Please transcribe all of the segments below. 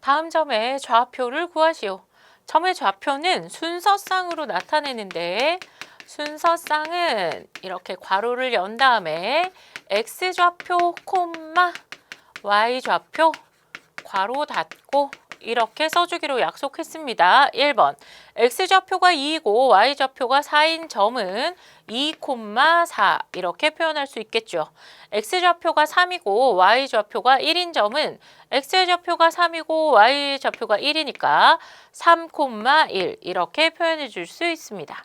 다음 점의 좌표를 구하시오. 점의 좌표는 순서쌍으로 나타내는데 순서쌍은 이렇게 괄호를 연 다음에 x 좌표 콤마 y 좌표 괄호 닫고 이렇게 써주기로 약속했습니다. 1번 x 좌표가 2이고 y 좌표가 4인 점은 2,4 이렇게 표현할 수 있겠죠. x 좌표가 3이고 y 좌표가 1인 점은 x 좌표가 3이고 y 좌표가 1이니까 3,1 이렇게 표현해 줄 수 있습니다.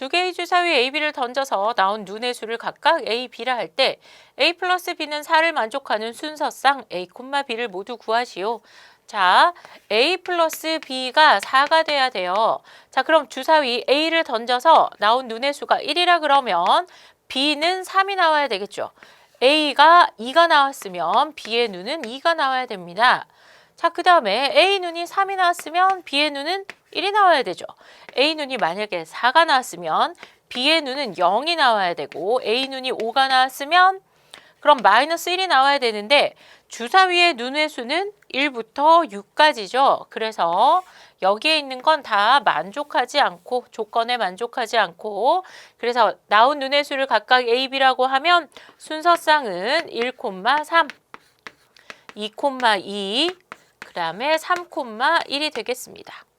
두 개의 주 사위 A, B를 던져서 나온 눈의 수를 각각 A, B라 할 때 A 플러스 B는 4를 만족하는 순서상 A, B를 모두 구하시오. 자, A 플러스 B가 4가 돼야 돼요. 자, 그럼 주사위 A를 던져서 나온 눈의 수가 1이라 그러면 B는 3이 나와야 되겠죠. A가 2가 나왔으면 B의 눈은 2가 나와야 됩니다. 자, 그 다음에 A 눈이 3이 나왔으면 B의 눈은 1이 나와야 되죠. A 눈이 만약에 4가 나왔으면 B의 눈은 0이 나와야 되고 A 눈이 5가 나왔으면 그럼 마이너스 1이 나와야 되는데 주사위의 눈의 수는 1부터 6까지죠. 그래서 여기에 있는 건 다 만족하지 않고 조건에 만족하지 않고 그래서 나온 눈의 수를 각각 A, B라고 하면 순서쌍은 1,3, 2,2, 그 다음에 3,1이 되겠습니다.